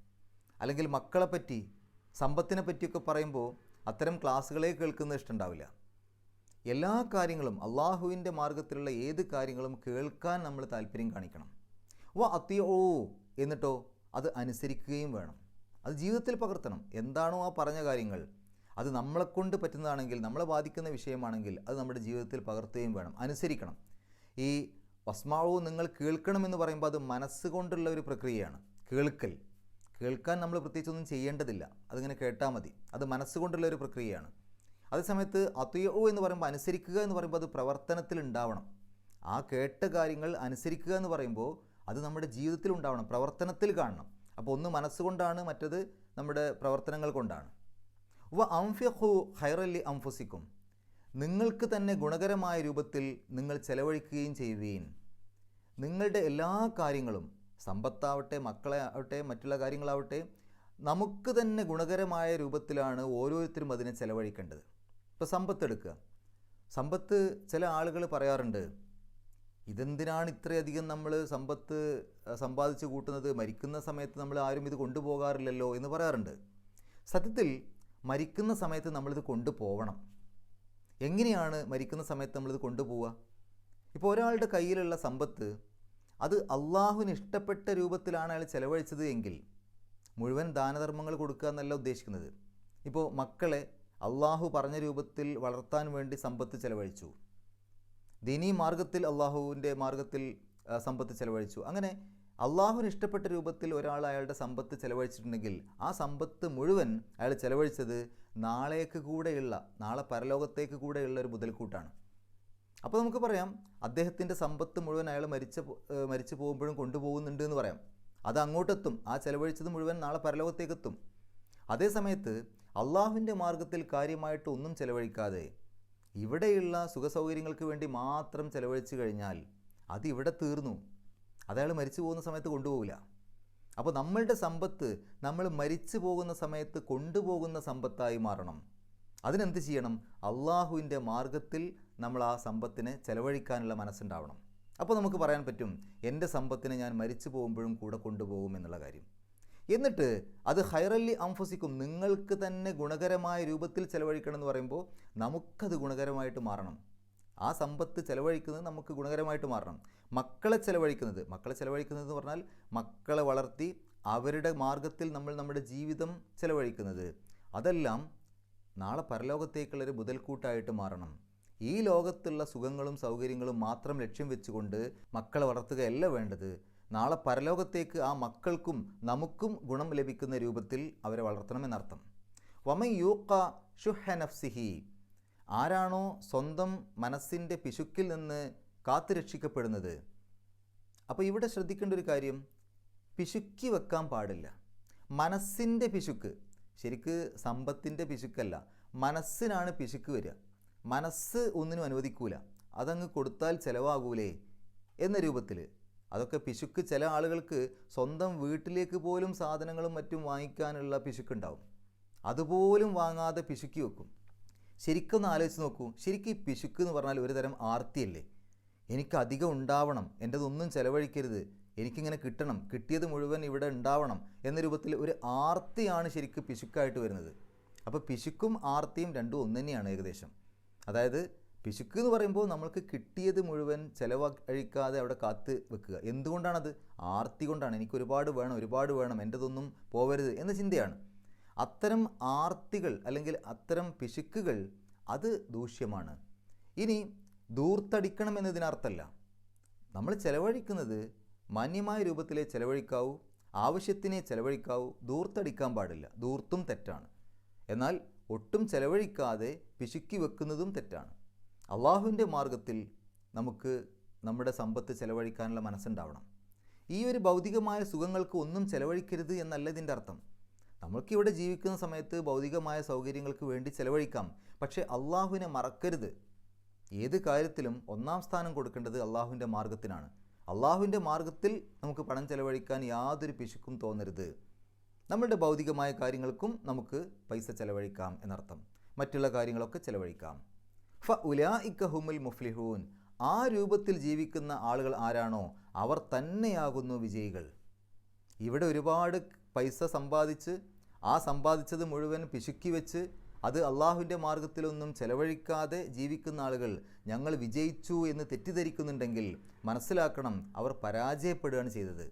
A: അല്ലെങ്കിൽ മക്കളെ പറ്റി സമ്പത്തിനെ പറ്റിയൊക്കെ പറയുമ്പോൾ അത്തരം ക്ലാസ്സുകളെ കേൾക്കുന്നത് ഇഷ്ടമുണ്ടാവില്ല. എല്ലാ കാര്യങ്ങളും അള്ളാഹുവിന്റെ മാർഗത്തിലുള്ള ഏത് കാര്യങ്ങളും കേൾക്കാൻ നമ്മൾ താല്പര്യം കാണിക്കണം. വ അത്തിയോ എന്നിട്ടോ അത് അനുസരിക്കുകയും വേണം. അത് ജീവിതത്തിൽ പകർത്തണം. എന്താണോ ആ പറഞ്ഞ കാര്യങ്ങൾ. അത് നമ്മളെക്കൊണ്ട് പറ്റുന്നതാണെങ്കിൽ നമ്മളെ ബാധിക്കുന്ന വിഷയമാണെങ്കിൽ അത് നമ്മുടെ ജീവിതത്തിൽ പകർത്തുകയും വേണം. അനുസരിക്കണം. ഈ വസ്മാവോ നിങ്ങൾ കേൾക്കണമെന്ന് പറയുമ്പോൾ അത് മനസ്സുകൊണ്ടുള്ള ഒരു പ്രക്രിയയാണ്. കേൾക്കൽ. കേൾക്കാൻ നമ്മൾ പ്രത്യേകിച്ചൊന്നും ചെയ്യേണ്ടതില്ല. അതിങ്ങനെ കേട്ടാൽ മതി. അത് മനസ്സുകൊണ്ടുള്ള ഒരു പ്രക്രിയയാണ്. അതേസമയത്ത് അത്തുയോ എന്ന് പറയുമ്പോൾ അനുസരിക്കുക എന്ന് പറയുമ്പോൾ അത് പ്രവർത്തനത്തിൽ ഉണ്ടാവണം. ആ കേട്ട കാര്യങ്ങൾ അനുസരിക്കുക എന്ന് പറയുമ്പോൾ അത് നമ്മുടെ ജീവിതത്തിൽ ഉണ്ടാവണം. പ്രവർത്തനത്തിൽ കാണണം. അപ്പോൾ ഒന്ന് മനസ്സുകൊണ്ടാണ് മറ്റത് നമ്മുടെ പ്രവർത്തനങ്ങൾ കൊണ്ടാണ്. വ അംഫ്യഹു ഹൈറല്ലി അംഫുസിക്കും. നിങ്ങൾക്ക് തന്നെ ഗുണകരമായ രൂപത്തിൽ നിങ്ങൾ ചെലവഴിക്കുകയും ചെയ്യുകയും നിങ്ങളുടെ എല്ലാ കാര്യങ്ങളും സമ്പത്താവട്ടെ മക്കളെ ആവട്ടെ മറ്റുള്ള കാര്യങ്ങളാവട്ടെ നമുക്ക് തന്നെ ഗുണകരമായ രൂപത്തിലാണ് ഓരോരുത്തരും അതിനെ ചെലവഴിക്കേണ്ടത്. ഇപ്പോൾ സമ്പത്ത് എടുക്കുക സമ്പത്ത് ചില ആളുകൾ പറയാറുണ്ട് ഇതെന്തിനാണ് ഇത്രയധികം നമ്മൾ സമ്പത്ത് സമ്പാദിച്ച് കൂട്ടുന്നത്? മരിക്കുന്ന സമയത്ത് നമ്മൾ ആരും ഇത് കൊണ്ടുപോകാറില്ലല്ലോ എന്ന് പറയാറുണ്ട്. സത്യത്തിൽ മരിക്കുന്ന സമയത്ത് നമ്മളിത് കൊണ്ടുപോകണം എങ്ങനെയാണ് മരിക്കുന്ന സമയത്ത് നമ്മളിത് കൊണ്ടുപോവുക? ഇപ്പോൾ ഒരാളുടെ കയ്യിലുള്ള സമ്പത്ത് അത് അള്ളാഹുവിന് ഇഷ്ടപ്പെട്ട രൂപത്തിലാണ് അയാൾ ചെലവഴിച്ചത് എങ്കിൽ മുഴുവൻ ദാനധർമ്മങ്ങൾ കൊടുക്കുക എന്നല്ല ഉദ്ദേശിക്കുന്നത്. ഇപ്പോൾ മക്കളെ അള്ളാഹു പറഞ്ഞ രൂപത്തിൽ വളർത്താൻ വേണ്ടി സമ്പത്ത് ചെലവഴിച്ചു. ദിനീ മാർഗത്തിൽ അള്ളാഹുവിന്റെ മാർഗത്തിൽ സമ്പത്ത് ചെലവഴിച്ചു. അങ്ങനെ അള്ളാഹുവിന് ഇഷ്ടപ്പെട്ട രൂപത്തിൽ ഒരാൾ അയാളുടെ സമ്പത്ത് ചെലവഴിച്ചിട്ടുണ്ടെങ്കിൽ ആ സമ്പത്ത് മുഴുവൻ അയാൾ ചെലവഴിച്ചത് നാളേക്ക് കൂടെയുള്ള നാളെ പരലോകത്തേക്ക് കൂടെയുള്ള ഒരു മുതൽക്കൂട്ടാണ്. അപ്പോൾ നമുക്ക് പറയാം അദ്ദേഹത്തിന്റെ സമ്പത്ത് മുഴുവൻ അയാൾ മരിച്ച മരിച്ചു പോകുമ്പോഴും കൊണ്ടുപോകുന്നുണ്ട് എന്ന് പറയാം. അത് അങ്ങോട്ടെത്തും ആ ചെലവഴിച്ചത് മുഴുവൻ നാളെ പരലോകത്തേക്കെത്തും. അതേ സമയത്ത് അള്ളാഹുവിന്റെ മാർഗത്തിൽ കാര്യമായിട്ട് ഒന്നും ചെലവഴിക്കാതെ ഇവിടെയുള്ള സുഖസൗകര്യങ്ങൾക്ക് വേണ്ടി മാത്രം ചെലവഴിച്ചു കഴിഞ്ഞാൽ അത് ഇവിടെ തീർന്നു. അതയാൾ മരിച്ചു പോകുന്ന സമയത്ത് കൊണ്ടുപോകില്ല അപ്പോൾ നമ്മളുടെ സമ്പത്ത് നമ്മൾ മരിച്ചു പോകുന്ന സമയത്ത് കൊണ്ടുപോകുന്ന സമ്പത്തായി മാറണം. അതിനെന്ത് ചെയ്യണം? അള്ളാഹുവിന്റെ മാർഗത്തിൽ നമ്മൾ ആ സമ്പത്തിനെ ചെലവഴിക്കാനുള്ള മനസ്സുണ്ടാവണം. അപ്പോൾ നമുക്ക് പറയാൻ പറ്റും എന്റെ സമ്പത്തിനെ ഞാൻ മരിച്ചു പോകുമ്പോഴും കൂടെ കൊണ്ടുപോകും എന്നുള്ള കാര്യം. എന്നിട്ട് അത് ഹൈറല്ലി അംഫസിക്കും നിങ്ങൾക്ക് തന്നെ ഗുണകരമായ രൂപത്തിൽ ചെലവഴിക്കണം എന്ന് പറയുമ്പോൾ നമുക്കത് ഗുണകരമായിട്ട് മാറണം. ആ സമ്പത്ത് ചെലവഴിക്കുന്നത് നമുക്ക് ഗുണകരമായിട്ട് മാറണം. മക്കളെ ചെലവഴിക്കുന്നത് മക്കളെ ചെലവഴിക്കുന്നത് എന്ന് പറഞ്ഞാൽ മക്കളെ വളർത്തി അവരുടെ മാർഗത്തിൽ നമ്മൾ നമ്മുടെ ജീവിതം ചെലവഴിക്കുന്നത്. അതെല്ലാം നാളെ പരലോകത്തേക്കുള്ളൊരു മുതൽക്കൂട്ടായിട്ട് മാറണം. ഈ ലോകത്തുള്ള സുഖങ്ങളും സൗകര്യങ്ങളും മാത്രം ലക്ഷ്യം വെച്ചുകൊണ്ട് മക്കളെ വളർത്തുകയല്ല വേണ്ടത്. നാളെ പരലോകത്തേക്ക് ആ മക്കൾക്കും നമുക്കും ഗുണം ലഭിക്കുന്ന രൂപത്തിൽ അവരെ വളർത്തണമെന്നർത്ഥം. വമൻ യൂക്ക ഷുഹ നഫ്സിഹി. ആരാണോ സ്വന്തം മനസ്സിന്റെ പിശുക്കിൽ നിന്ന് കാത്തുരക്ഷിക്കപ്പെടുന്നത് അപ്പോൾ ഇവിടെ ശ്രദ്ധിക്കേണ്ട ഒരു കാര്യം പിശുക്കി വെക്കാൻ പാടില്ല. മനസ്സിന്റെ പിശുക്ക് ശരിക്ക് സമ്പത്തിന്റെ പിശുക്കല്ല മനസ്സിനാണ് പിശുക്ക് വരിക. മനസ്സ് ഒന്നിനും അനുവദിക്കൂല. അതങ്ങ് കൊടുത്താൽ ചിലവാകൂലേ എന്ന രൂപത്തിൽ അതൊക്കെ പിശുക്ക് ചില ആളുകൾക്ക് സ്വന്തം വീട്ടിലേക്ക് പോലും സാധനങ്ങളും മറ്റും വാങ്ങിക്കാനുള്ള പിശുക്കുണ്ടാവും. അതുപോലും വാങ്ങാതെ പിശുക്കി വെക്കും. ശരിക്കൊന്ന് ആലോചിച്ച് നോക്കൂ. ശരിക്കും ഈ പിശുക്ക് എന്ന് പറഞ്ഞാൽ ഒരു തരം ആർത്തിയല്ലേ? എനിക്ക് അധികം ഉണ്ടാവണം എന്റെതൊന്നും ചെലവഴിക്കരുത് എനിക്കിങ്ങനെ കിട്ടണം കിട്ടിയത് മുഴുവൻ ഇവിടെ ഉണ്ടാവണം എന്ന രൂപത്തിൽ ഒരു ആർത്തിയാണ് ശരിക്കും പിശുക്കായിട്ട് വരുന്നത്. അപ്പോൾ പിശുക്കും ആർത്തിയും രണ്ടും ഒന്ന് തന്നെയാണ് ഏകദേശം. അതായത് പിശുക്ക് എന്ന് പറയുമ്പോൾ നമ്മൾക്ക് കിട്ടിയത് മുഴുവൻ ചിലവഴിക്കാതെ അവിടെ കാത്ത് വെക്കുക. എന്തുകൊണ്ടാണത്? ആർത്തി കൊണ്ടാണ്. എനിക്ക് ഒരുപാട് വേണം ഒരുപാട് വേണം എന്റെതൊന്നും പോവരുത് എന്ന ചിന്തയാണ്. അത്തരം ആർത്തികൾ അല്ലെങ്കിൽ അത്തരം പിശുക്കുകൾ അത് ദൂഷ്യമാണ്. ഇനി ദൂർത്തടിക്കണം എന്നതിനർത്ഥമല്ല. നമ്മൾ ചെലവഴിക്കുന്നത് മാന്യമായ രൂപത്തിലെ ചെലവഴിക്കാവൂ ആവശ്യത്തിനെ ചെലവഴിക്കാവൂ ദൂർത്തടിക്കാൻ പാടില്ല. ദൂർത്തും തെറ്റാണ്. എന്നാൽ ഒട്ടും ചെലവഴിക്കാതെ പിശുക്കി വെക്കുന്നതും തെറ്റാണ്. അള്ളാഹുവിന്റെ മാർഗത്തിൽ നമുക്ക് നമ്മുടെ സമ്പത്ത് ചെലവഴിക്കാനുള്ള മനസ്സുണ്ടാവണം. ഈ ഒരു ഭൗതികമായ സുഖങ്ങൾക്ക് ഒന്നും ചെലവഴിക്കരുത് എന്നല്ല ഇതിന്റെ അർത്ഥം. നമ്മൾക്കിവിടെ ജീവിക്കുന്ന സമയത്ത് ഭൗതികമായ സൗകര്യങ്ങൾക്ക് വേണ്ടി ചെലവഴിക്കാം. പക്ഷേ അള്ളാഹുവിനെ മറക്കരുത്. ഏത് കാര്യത്തിലും ഒന്നാം സ്ഥാനം കൊടുക്കേണ്ടത് അള്ളാഹുവിന്റെ മാർഗത്തിനാണ്. അള്ളാഹുവിന്റെ മാർഗത്തിൽ നമുക്ക് പണം ചെലവഴിക്കാൻ യാതൊരു പിശുക്കും തോന്നരുത്. നമ്മളുടെ ഭൗതികമായ കാര്യങ്ങൾക്കും നമുക്ക് പൈസ ചെലവഴിക്കാം എന്നർത്ഥം. മറ്റുള്ള കാര്യങ്ങളൊക്കെ ചെലവഴിക്കാം. ഫ ഉലാ ഇക്കഹുമുൽ മുഫ്ലിഹൂൻ. ആ രൂപത്തിൽ ജീവിക്കുന്ന ആളുകൾ ആരാണോ? അവർ തന്നെയാകുന്നു വിജയികൾ. ഇവിടെ ഒരുപാട് പൈസ സമ്പാദിച്ച് ആ സമ്പാദിച്ചത് മുഴുവൻ പിശുക്കി വെച്ച് അത് അള്ളാഹുവിന്റെ മാർഗത്തിലൊന്നും ചെലവഴിക്കാതെ ജീവിക്കുന്ന ആളുകൾ ഞങ്ങൾ വിജയിച്ചു എന്ന് തെറ്റിദ്ധരിക്കുന്നുണ്ടെങ്കിൽ മനസ്സിലാക്കണം അവർ പരാജയപ്പെടുകയാണ് ചെയ്തത്.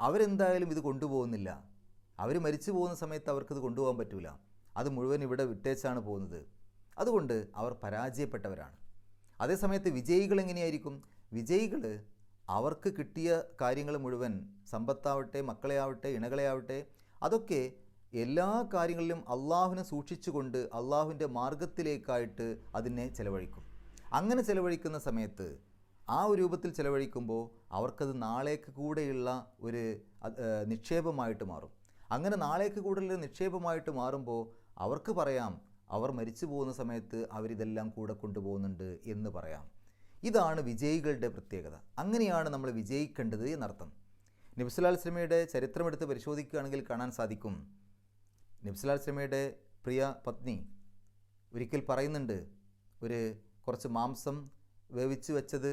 A: അവരെന്തായാലും ഇത് കൊണ്ടുപോകുന്നില്ല. അവർ മരിച്ചു പോകുന്ന സമയത്ത് അവർക്കിത് കൊണ്ടുപോകാൻ പറ്റില്ല അത് മുഴുവൻ ഇവിടെ വിട്ടേച്ചാണ് പോകുന്നത്. അതുകൊണ്ട് അവർ പരാജയപ്പെട്ടവരാണ്. അതേസമയത്ത് വിജയികൾ എങ്ങനെയായിരിക്കും? വിജയികൾ അവർക്ക് കിട്ടിയ കാര്യങ്ങൾ മുഴുവൻ സമ്പത്താവട്ടെ മക്കളെയാവട്ടെ ഇണകളെയാവട്ടെ അതൊക്കെ എല്ലാ കാര്യങ്ങളിലും അള്ളാഹുവിനെ സൂക്ഷിച്ചുകൊണ്ട് അള്ളാഹുവിന്റെ മാർഗത്തിലേക്കായിട്ട് അതിനെ ചിലവഴിക്കും. അങ്ങനെ ചിലവഴിക്കുന്ന സമയത്ത് ആ ഒരു രൂപത്തിൽ ചിലവഴിക്കുമ്പോൾ അവർക്കത് നാളേക്ക് കൂടെയുള്ള ഒരു നിക്ഷേപമായിട്ട് മാറും. അങ്ങനെ നാളേക്ക് കൂടുതൽ നിക്ഷേപമായിട്ട് മാറുമ്പോൾ അവർക്ക് പറയാം അവർ മരിച്ചു പോകുന്ന സമയത്ത് അവരിതെല്ലാം കൂടെ കൊണ്ടുപോകുന്നുണ്ട് എന്ന് പറയാം. ഇതാണ് വിജയികളുടെ പ്രത്യേകത. അങ്ങനെയാണ് നമ്മൾ വിജയിക്കേണ്ടത് എന്നർത്ഥം. നബ്സുലാൽ സ്ലമിയുടെ ചരിത്രമെടുത്ത് പരിശോധിക്കുകയാണെങ്കിൽ കാണാൻ സാധിക്കും നബ്സുലാൽ സമയുടെ പ്രിയ പത്നി ഒരിക്കൽ പറയുന്നുണ്ട് ഒരു കുറച്ച് മാംസം വേവിച്ച് വെച്ചത്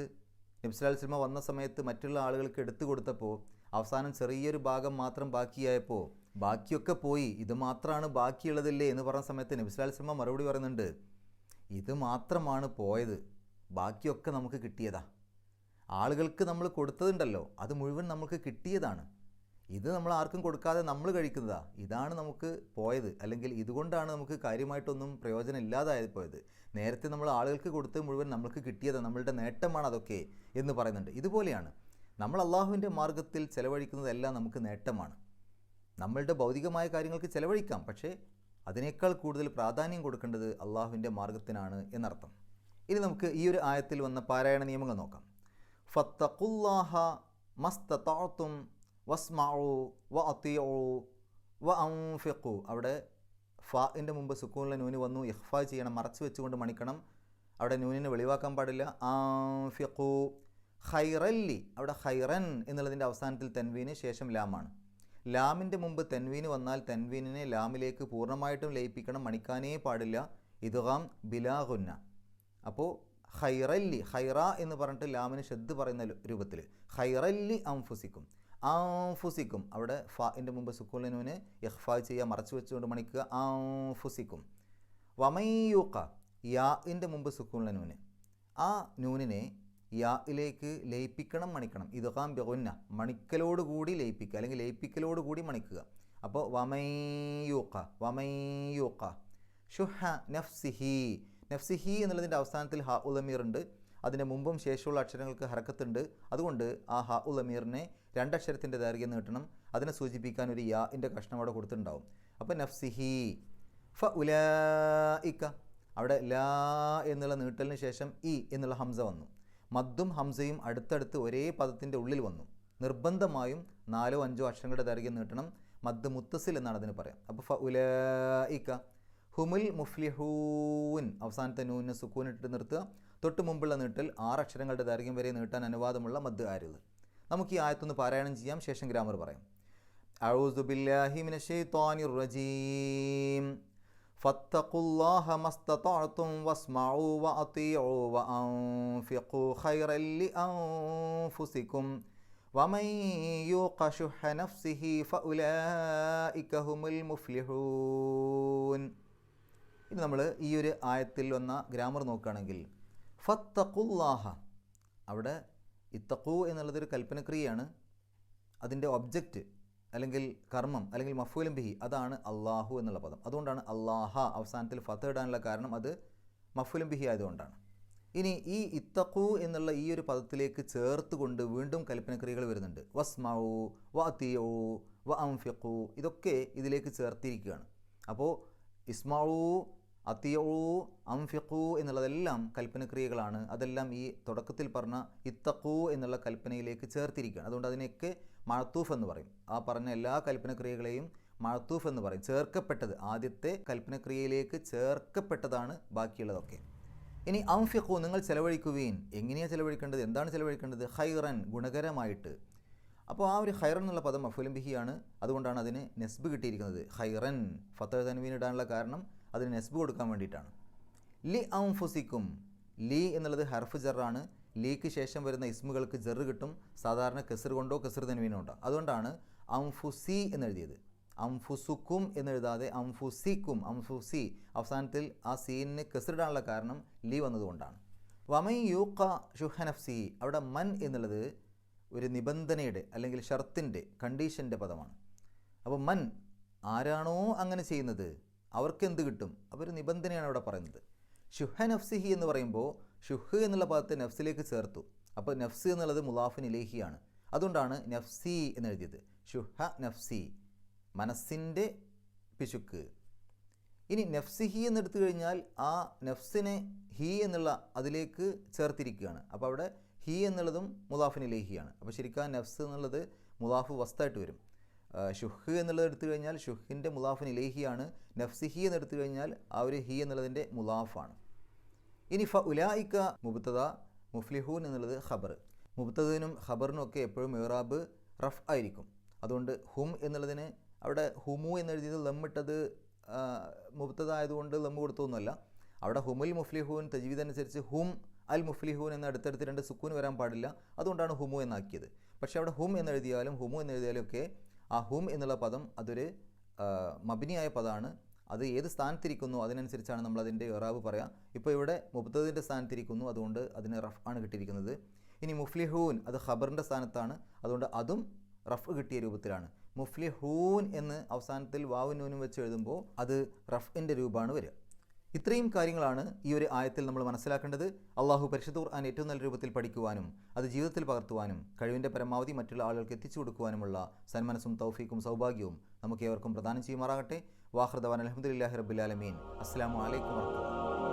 A: നിബ്സലാൽ സിനിമ വന്ന സമയത്ത് മറ്റുള്ള ആളുകൾക്ക് എടുത്തു കൊടുത്തപ്പോൾ അവസാനം ചെറിയൊരു ഭാഗം മാത്രം ബാക്കിയായപ്പോൾ ബാക്കിയൊക്കെ പോയി ഇത് മാത്രമാണ് ബാക്കിയുള്ളതില്ലേ? എന്ന് പറഞ്ഞ സമയത്ത് നിബ്സലാൽ സിനിമ മറുപടി പറയുന്നുണ്ട് ഇത് മാത്രമാണ് പോയത് ബാക്കിയൊക്കെ നമുക്ക് കിട്ടിയതാ. ആളുകൾക്ക് നമ്മൾ കൊടുത്തതുണ്ടല്ലോ അത് മുഴുവൻ നമുക്ക് കിട്ടിയതാണ്. ഇത് നമ്മൾ ആർക്കും കൊടുക്കാതെ നമ്മൾ കഴിക്കുന്നതാ. ഇതാണ് നമുക്ക് പോയത്. അല്ലെങ്കിൽ ഇതുകൊണ്ടാണ് നമുക്ക് കാര്യമായിട്ടൊന്നും പ്രയോജനം ഇല്ലാതായി പോയത്. നേരത്തെ നമ്മൾ ആളുകൾക്ക് കൊടുത്ത് മുഴുവൻ നമ്മൾക്ക് കിട്ടിയത്. നമ്മളുടെ നേട്ടമാണ് അതൊക്കെ എന്ന് പറയുന്നുണ്ട്. ഇതുപോലെയാണ്. നമ്മൾ അള്ളാഹുവിന്റെ മാർഗത്തിൽ ചെലവഴിക്കുന്നതെല്ലാം നമുക്ക് നേട്ടമാണ്. നമ്മളുടെ ഭൗതികമായ കാര്യങ്ങൾക്ക് ചെലവഴിക്കാം. പക്ഷേ അതിനേക്കാൾ കൂടുതൽ പ്രാധാന്യം കൊടുക്കേണ്ടത് അള്ളാഹുവിന്റെ മാർഗത്തിനാണ് എന്നർത്ഥം. ഇനി നമുക്ക് ഈ ഒരു ആയത്തിൽ വന്ന പാരായണ നിയമങ്ങൾ നോക്കാം. ഫത്തഖുല്ലാഹ മസ്തതാത്തും വസ്മഉ വ അത്തിയു വ അൻഫിഖു അവിടെ ഫാഇന്റെ മുമ്പ് സുക്കൂണിലെ നൂന് വന്നു. ഇഹ്ഫ ചെയ്യണം. മറച്ചു വെച്ചുകൊണ്ട് മണിക്കണം. അവിടെ നൂനിനെ വെളിവാക്കാൻ പാടില്ല. ആഫിഖു ഹൈറല്ലി അവിടെ ഹൈറൻ എന്നുള്ളതിന്റെ അവസാനത്തിൽ തെൻവീന് ശേഷം ലാമാണ് ലാമിന്റെ മുമ്പ് തെൻവീന് വന്നാൽ തെൻവീനിനെ ലാമിലേക്ക് പൂർണമായിട്ടും ലയിപ്പിക്കണം. മണിക്കാനേ പാടില്ല. ഇതുഹാം ബിലാഹുന്ന അപ്പോൾ ഹൈറല്ലി ഹൈറ എന്ന് പറഞ്ഞിട്ട് ലാമിന് ഷെദ് പറയുന്ന രൂപത്തിൽ ഹൈറല്ലി അംഫുസിക്കും ആംഫുസിക്കും. അവിടെ ഫാഇന്റെ മുമ്പ് സുക്കൂലിനൂന് ഇഹ്ഫാ ചെയ്യുക മറച്ചു വെച്ചുകൊണ്ട് മണിക്കുക ആഫുസിക്കും. വമയ്യൂക്ക യാഇന്റെ മുമ്പ് സുക്കൂലിനൂന് ആ നൂനിനെ യായിലേക്ക് ലയിപ്പിക്കണം മണിക്കണം. ഇതുഹാം ബെഗുന്ന മണിക്കലോടുകൂടി ലയിപ്പിക്കുക അല്ലെങ്കിൽ ലയിപ്പിക്കലോടുകൂടി മണിക്കുക. അപ്പോൾ വമയ്യൂക്ക വമയ്യൂക്ക ഷുഹ നഫ്സിഹി. നഫ്സിഹി എന്നുള്ളതിന്റെ അവസാനത്തിൽ ഹ ഉലമീർ ഉണ്ട്. അതിന്റെ മുമ്പും ശേഷമുള്ള അക്ഷരങ്ങൾക്ക് ഹറക്കത്തുണ്ട് അതുകൊണ്ട് ആ ഹ ഉലമീറിനെ രണ്ടക്ഷരത്തിന്റെ ദൈർഘ്യം നീട്ടണം. അതിനെ സൂചിപ്പിക്കാൻ ഒരു യാഇന്റെ കഷ്ണം അവിടെ കൊടുത്തിട്ടുണ്ടാവും. അപ്പോൾ നഫ്സിഹി ഫ ഉല ഇക്ക അവിടെ ലാ എന്നുള്ള നീട്ടലിന് ശേഷം ഇ എന്നുള്ള ഹംസ വന്നു. മദ്ദും ഹംസയും അടുത്തടുത്ത് ഒരേ പദത്തിന്റെ ഉള്ളിൽ വന്നു. നിർബന്ധമായും നാലോ അഞ്ചോ അക്ഷരങ്ങളുടെ ദൈർഘ്യം നീട്ടണം. മദ് മുത്തസിൽ എന്നാണ് അതിന് പറയാം. അപ്പോൾ ഫ ഉല ഇക്ക ഹുമുൽ മുഫ്ലിഹൂൻ. അവസാനത്തെ നൂന് സുക്കൂനിട്ട് നിർത്തുക. തൊട്ട് മുമ്പുള്ള നീട്ടൽ ആറ് അക്ഷരങ്ങളുടെ ദൈർഘ്യം വരെ നീട്ടാൻ അനുവാദമുള്ള മദ് ആരുത്. നമുക്ക് ഈ ആയത്തൊന്ന് പാരായണം ചെയ്യാം ശേഷം ഗ്രാമർ പറയാം أعوذ بالله من الشيطان الرجيم فاتقوا الله ما استطعتم واسمعوا وأطيعوا وأنفقوا خيرا لأنفسكم ومن يوق شح نفسه فأولئك هم المفلحون ഇനി നമ്മൾ ഈ ഒരു ആയത്തിൽ വന്ന ഗ്രാമർ നോക്കുകയാണെങ്കിൽ ഫത്തഖുല്ലാഹ അവിടെ ഇത്തഖു എന്നുള്ളതൊരു കൽപ്പനക്രിയയാണ്. അതിന്റെ ഒബ്ജക്റ്റ് അല്ലെങ്കിൽ കർമ്മം അല്ലെങ്കിൽ മഫൂലം ബിഹി അതാണ് അള്ളാഹു എന്നുള്ള പദം. അതുകൊണ്ടാണ് അള്ളാഹ അവസാനത്തിൽ ഫത്ത് ഇടാനുള്ള കാരണം അത് മഫുലം ബിഹി ആയതുകൊണ്ടാണ്. ഇനി ഈ ഇത്തക്കു എന്നുള്ള ഈ ഒരു പദത്തിലേക്ക് ചേർത്ത് കൊണ്ട് വീണ്ടും കൽപ്പനക്രിയകൾ വരുന്നുണ്ട്. വസ്മാവു വ അത്തിയു വ അംഫിഖു ഇതൊക്കെ ഇതിലേക്ക് ചേർത്തിരിക്കുകയാണ്. അപ്പോൾ ഇസ്മഉ അത്തിയു അംഫിഖു എന്നുള്ളതെല്ലാം കൽപ്പനക്രിയകളാണ്. അതെല്ലാം ഈ തുടക്കത്തിൽ പറഞ്ഞ ഇത്തഖു എന്നുള്ള കൽപ്പനയിലേക്ക് ചേർത്തിരിക്കുകയാണ്. അതുകൊണ്ട് അതിനെയൊക്കെ മഴത്തൂഫ് എന്ന് പറയും. ആ പറഞ്ഞ എല്ലാ കൽപ്പനക്രിയകളെയും മഴത്തൂഫ് എന്ന് പറയും. ചേർക്കപ്പെട്ടത് ആദ്യത്തെ കൽപ്പനക്രിയയിലേക്ക് ചേർക്കപ്പെട്ടതാണ് ബാക്കിയുള്ളതൊക്കെ. ഇനി അംഫിഖു നിങ്ങൾ ചെലവഴിക്കുവീൻ എങ്ങനെയാണ് ചിലവഴിക്കേണ്ടത്? എന്താണ് ചിലവഴിക്കേണ്ടത്? ഹൈറൻ ഗുണകരമായിട്ട്. അപ്പോൾ ആ ഒരു ഹൈറൻ എന്നുള്ള പദം അഫുലംബിഹിയാണ് അതുകൊണ്ടാണ് അതിന് നെസ്ബ് കിട്ടിയിരിക്കുന്നത്. ഹൈറൻ ഫത്തഹ് തൻവീൻ ഇടാനുള്ള കാരണം അതിന് നെസ്ബ് കൊടുക്കാൻ വേണ്ടിയിട്ടാണ്. ലി ഔംഫുസിക്കും ലി എന്നുള്ളത് ഹർഫ് ജെറാണ്. ലീക്ക് ശേഷം വരുന്ന ഇസ്മുകൾക്ക് ജെറ് കിട്ടും. സാധാരണ കെസർ കൊണ്ടോ കെസർ തെനുവിനോ ഉണ്ടോ അതുകൊണ്ടാണ് അംഫുസി എന്നെഴുതിയത്. അംഫുസുക്കും എന്നെഴുതാതെ അംഫുസിക്കും അംഫുസി. അവസാനത്തിൽ ആ സീനിന് കെസറിടാനുള്ള കാരണം ലീ വന്നതുകൊണ്ടാണ്. വമൈ യൂക്ക ഷുഹനഫ്സി അവിടെ മൻ എന്നുള്ളത് ഒരു നിബന്ധനയുടെ അല്ലെങ്കിൽ ഷർത്തിന്റെ കണ്ടീഷന്റെ പദമാണ്. അപ്പോൾ മൻ ആരാണോ അങ്ങനെ ചെയ്യുന്നത്? അവർക്ക് എന്ത് കിട്ടും? ഒരു നിബന്ധനയാണ് അവിടെ പറയുന്നത്. ഷുഹ നഫ്സിഹി എന്ന് പറയുമ്പോൾ ഷുഹ് എന്നുള്ള പദത്തെ നഫ്സിലേക്ക് ചേർത്തു. അപ്പോൾ നഫ്സ് എന്നുള്ളത് മുലാഫിൻ ഇലേഹിയാണ് അതുകൊണ്ടാണ് നഫ്സി എന്ന് എഴുതിയത്. ഷുഹ നഫ്സി മനസ്സിന്റെ പിശുക്ക്. ഇനി നഫ്സിഹി എന്നെടുത്തു കഴിഞ്ഞാൽ ആ നഫ്സിനെ ഹി എന്നുള്ള അതിലേക്ക് ചേർത്തിരിക്കുകയാണ്. അപ്പോൾ അവിടെ ഹി എന്നുള്ളതും മുലാഫിൻ ഇലേഹിയാണ് അപ്പോൾ ശരിക്കും ആ നഫ്സ് എന്നുള്ളത് മുലാഫ് വസ്തായിട്ട് വരും. ഷുഹ് എന്നുള്ളത് എടുത്തു കഴിഞ്ഞാൽ ഷുഹിന്റെ മുലാഫിൻ ഇലേഹിയാണ് നഫ്സിഹി എന്ന് എടുത്തു കഴിഞ്ഞാൽ ആ ഒരു ഹി എന്നുള്ളതിന്റെ മുലാഫാണ് ഇനി ഫ ഉലായിക്ക മുബത്തത മുഫ്ലിഹൂൻ എന്നുള്ളത് ഖബർ. മുബത്തതിനും ഖബറിനും ഒക്കെ എപ്പോഴും ഇറാബ് റഫ് ആയിരിക്കും. അതുകൊണ്ട് ഹും എന്നുള്ളതിന് അവിടെ ഹുമു എന്നെഴുതിയത് ലമ്മിട്ടത് മുബത്തത ആയതുകൊണ്ട് ലമ്മ് കൊടുത്തൊന്നുമല്ല. അവിടെ ഹുമുൽ മുഫ്ലിഹൂൻ തജ്വീദ് അനുസരിച്ച് ഹും അൽ മുഫ്ലിഹൂൻ എന്ന അടുത്തടുത്ത് രണ്ട് സുക്കൂൻ വരാൻ പാടില്ല. അതുകൊണ്ടാണ് ഹുമു എന്നാക്കിയത്. പക്ഷേ അവിടെ ഹും എന്നെഴുതിയാലും ഹുമു എന്നെഴുതിയാലും ഒക്കെ ആ ഹും എന്നുള്ള പദം അതൊരു മബിനിയായ പദമാണ്. അത് ഏത് സ്ഥാനത്തിരിക്കുന്നു അതിനനുസരിച്ചാണ് നമ്മൾ അതിന്റെ ഇറാബ് പറയാം. ഇപ്പോൾ ഇവിടെ മുബത്തതിന്റെ സ്ഥാനത്തിരിക്കുന്നു അതുകൊണ്ട് അതിന് റഫ് ആണ് കിട്ടിയിരിക്കുന്നത്. ഇനി മുഫ്ലിഹൂൻ അത് ഖബറിന്റെ സ്ഥാനത്താണ്. അതുകൊണ്ട് അതും റഫ് കിട്ടിയ രൂപത്തിലാണ്. മുഫ്ലിഹൂൻ എന്ന് അവസാനത്തിൽ വാവും നൂനും വെച്ച് എഴുതുമ്പോൾ അത് റഫിന്റെ രൂപമാണ് വരിക. ഇത്രയും കാര്യങ്ങളാണ് ഈ ഒരു ആയത്തിൽ നമ്മൾ മനസ്സിലാക്കേണ്ടത്. അള്ളാഹു പരിശുദ്ധ ഖുർആൻ ഏറ്റവും നല്ല രൂപത്തിൽ പഠിക്കുവാനും അത് ജീവിതത്തിൽ പകർത്തുവാനും കഴിവിന്റെ പരമാവധി മറ്റുള്ള ആളുകൾക്ക് എത്തിച്ചു കൊടുക്കുവാനുമുള്ള സന്മനസ്സും തൗഫീക്കും സൗഭാഗ്യവും നമുക്ക് ഏവർക്കും പ്രദാനം ചെയ്യുമാറാകട്ടെ. വാഹൃദവാൻ അലഹമുല്ലാഹി റബുലാലമീൻ അസ്സാം വലൈക്കും വർഹമത്തുള്ള